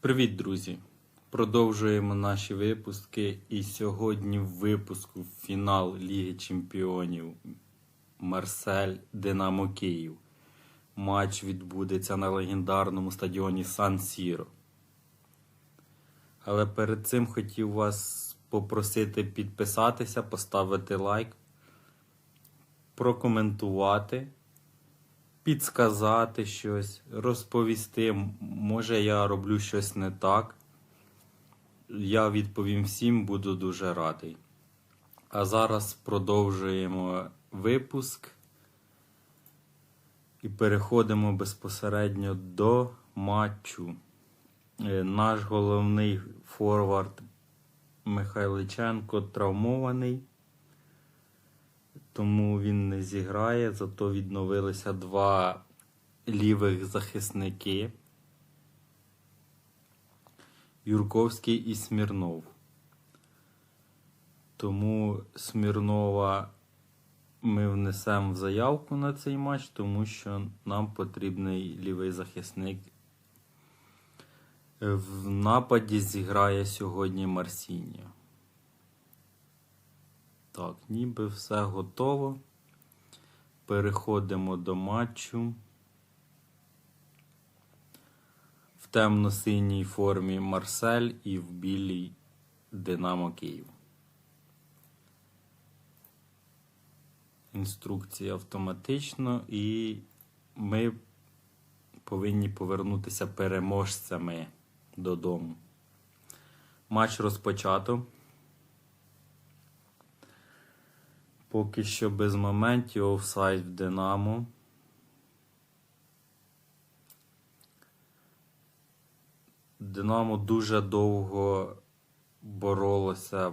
Привіт, друзі! Продовжуємо наші випуски. І сьогодні в випуску фінал Ліги Чемпіонів Марсель Динамо Київ. Матч відбудеться на легендарному стадіоні Сан Сіро. Але перед цим хотів вас попросити підписатися, поставити лайк, прокоментувати підсказати щось, розповісти. Може, я роблю щось не так. Я відповім всім, буду дуже радий. А зараз продовжуємо випуск і переходимо безпосередньо до матчу. Е, Наш головний форвард Михайличенко травмований тому він не зіграє. Зато відновилися два лівих захисники Юрковський і Смірнов. Тому Смірнова ми внесемо в заявку на цей матч, тому що нам потрібний лівий захисник. В нападі зіграє сьогодні Марсіньо. Так, ніби все готово. Переходимо до матчу. В темно-синій формі Марсель і в білій Динамо Київ. Інструкція автоматично, і ми повинні повернутися переможцями додому. Матч розпочато. Поки що без моментів офсайд в Динамо. Динамо дуже довго боролося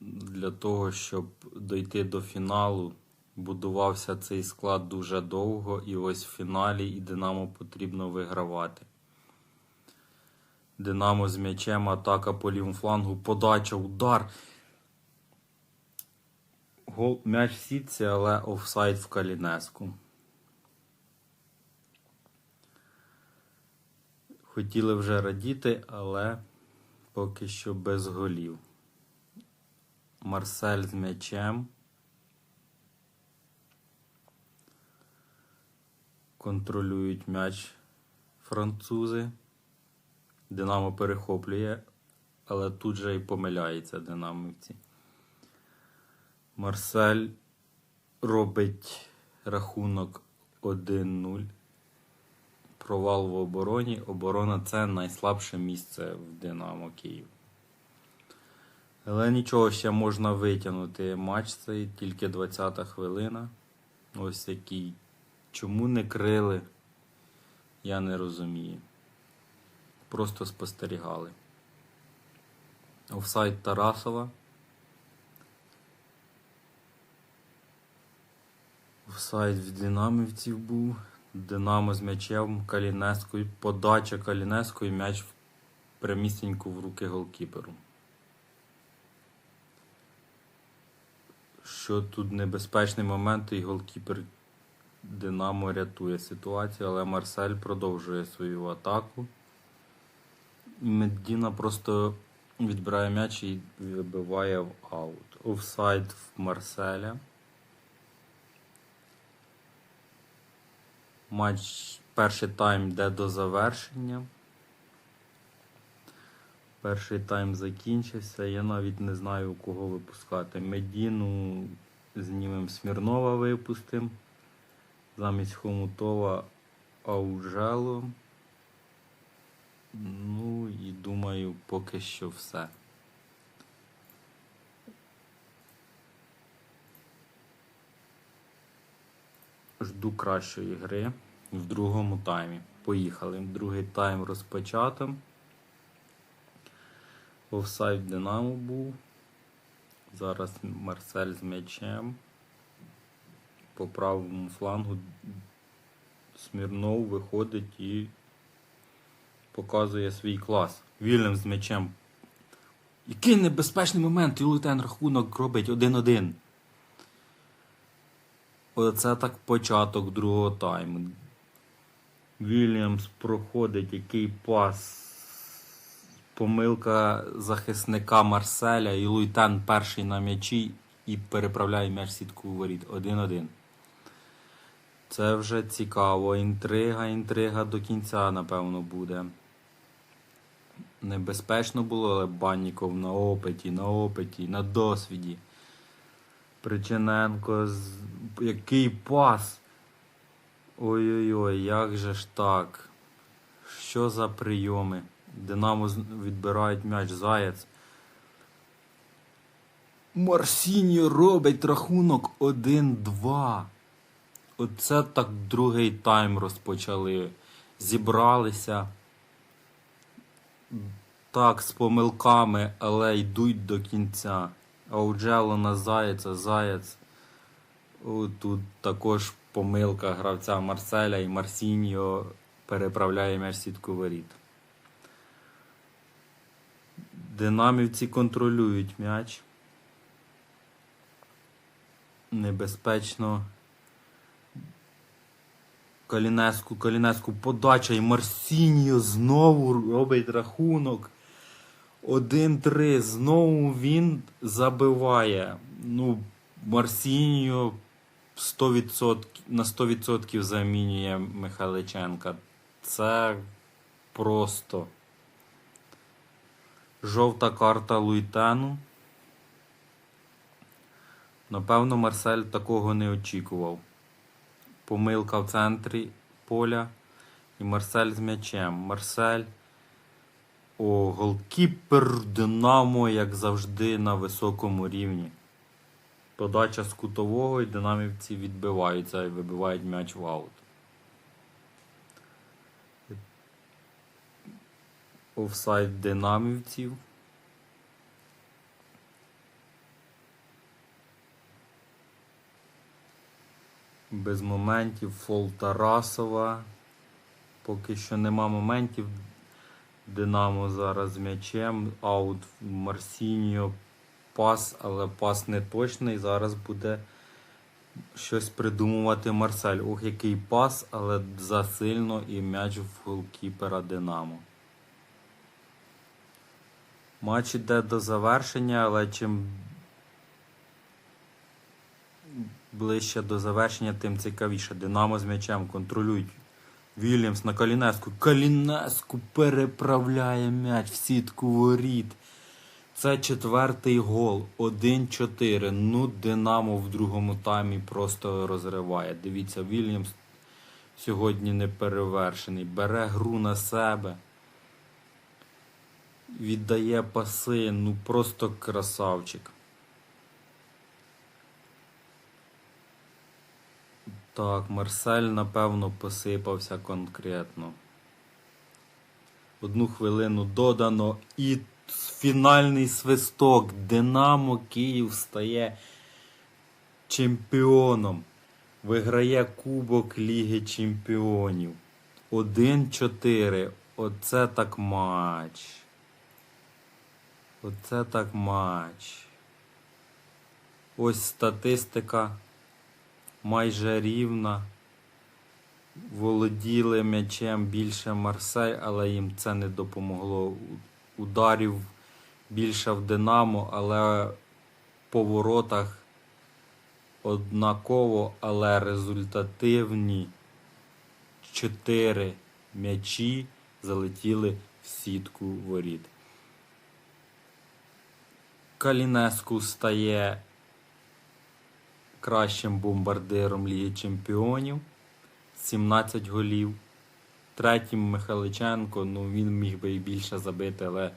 для того, щоб дойти до фіналу. Будувався цей склад дуже довго, і ось в фіналі і Динамо потрібно вигравати. Динамо з м'ячем, атака по лівому флангу, подача, удар. Гол, м'яч в сітці, але офсайд в Калінеску. Хотіли вже радіти, але поки що без голів. Марсель з м'ячем. Контролюють м'яч французи. Динамо перехоплює, але тут же і помиляється динамівці. Марсель робить рахунок 1-0. Провал в обороні. Оборона це найслабше місце в Динамо Київ. Але нічого ще можна витягнути. Матч цей тільки 20-та хвилина. Ось який. Чому не крили? Я не розумію. Просто спостерігали. Офсайд Тарасова. Офсайд в Динамівців був. Динамо з м'ячем Калінескою. Подача Калінескою м'яч прямісінько в руки голкіперу. Що тут небезпечний момент, і голкіпер Динамо рятує ситуацію, але Марсель продовжує свою атаку. Медіна просто відбирає м'яч і вибиває в аут. Офсайд в Марселя. Матч перший тайм йде до завершення. Перший тайм закінчився. Я навіть не знаю, кого випускати. Медіну знімем Смірнова випустимо. Замість Хомутова Аужело. Ну і думаю, поки що все. Жду кращої гри в другому таймі. Поїхали. Другий тайм розпочато. Офсайд Динамо був. Зараз Марсель з м'ячем. По правому флангу Смірнов виходить і показує свій клас. Вільям з м'ячем. Який небезпечний момент, і Лутен рахунок робить 1-1. Оце так початок другого тайму. Вільямс проходить який пас помилка захисника Марселя і Луйтен перший на м'ячі і переправляє м'яч сітку у воріт. 1-1. Це вже цікаво. Інтрига, інтрига до кінця, напевно, буде. Небезпечно було, але Банніков на опиті, на опиті, на досвіді. Причиненко, який пас. Ой-ой-ой, як же ж так? Що за прийоми? Динамо відбирають м'яч Заєць. Марсіньо робить рахунок 1-2. Оце так другий тайм розпочали. Зібралися. Так, з помилками, але йдуть до кінця. Ауджело на Заєць, а Заєць. О, Тут також помилка гравця Марселя і Марсіньо переправляє м'яч сітку воріт. Динамівці контролюють м'яч. Небезпечно. Калінеску, Калінеску подача і Марсіньо знову робить рахунок. 1-3. Знову він забиває. Ну, Марсіньо 100%, на 100% замінює Михайличенка. Це просто жовта карта Луйтену. Напевно, Марсель такого не очікував. Помилка в центрі поля. І Марсель з м'ячем. Марсель. О, голкіпер Динамо, як завжди, на високому рівні. Подача з кутового і динамівці відбиваються і вибивають м'яч в аут. Офсайд динамівців. Без моментів фол Тарасова. Поки що нема моментів. Динамо зараз з м'ячем. Аут Марсіньо. Пас, але пас не точний. Зараз буде щось придумувати Марсель. Ох, який пас, але засильно і м'яч в голкіпера Динамо. Матч іде до завершення, але чим ближче до завершення, тим цікавіше. Динамо з м'ячем контролюють. Вільямс на Калінеску. Калінеску переправляє м'яч в сітку воріт. Це четвертий гол. 1-4. Ну, Динамо в другому таймі просто розриває. Дивіться, Вільямс сьогодні не перевершений. Бере гру на себе. Віддає паси. Ну просто красавчик. Так, Марсель, напевно, посипався конкретно. Одну хвилину додано і фінальний свисток. Динамо Київ стає чемпіоном. Виграє Кубок Ліги Чемпіонів. 1-4. Оце так матч. Оце так матч. Ось статистика майже рівна. Володіли м'ячем більше Марсель, але їм це не допомогло. Ударів більше в Динамо, але по воротах однаково, але результативні чотири м'ячі залетіли в сітку воріт. Калінеску стає кращим бомбардиром Ліги Чемпіонів. 17 голів. Третім Михайличенко, ну він міг би і більше забити, але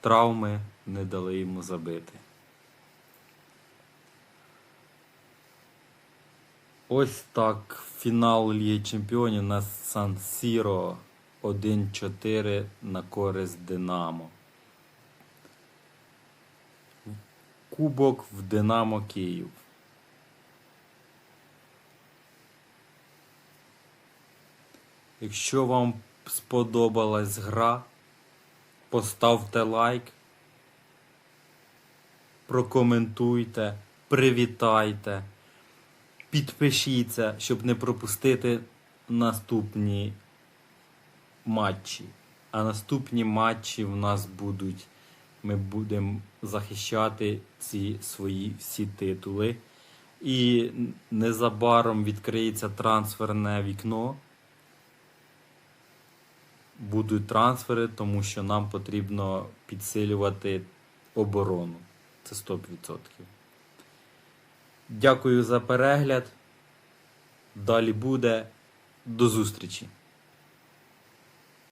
травми не дали йому забити. Ось так фінал Ліги Чемпіонів на Сан Сіро 1-4 на користь Динамо. Кубок в Динамо Київ. Якщо вам сподобалась гра, поставте лайк, прокоментуйте, привітайте, підпишіться, щоб не пропустити наступні матчі. А наступні матчі в нас будуть. Ми будемо захищати ці свої всі титули. І незабаром відкриється трансферне вікно. Будуть трансфери, тому що нам потрібно підсилювати оборону. Це 100%. Дякую за перегляд. Далі буде. До зустрічі!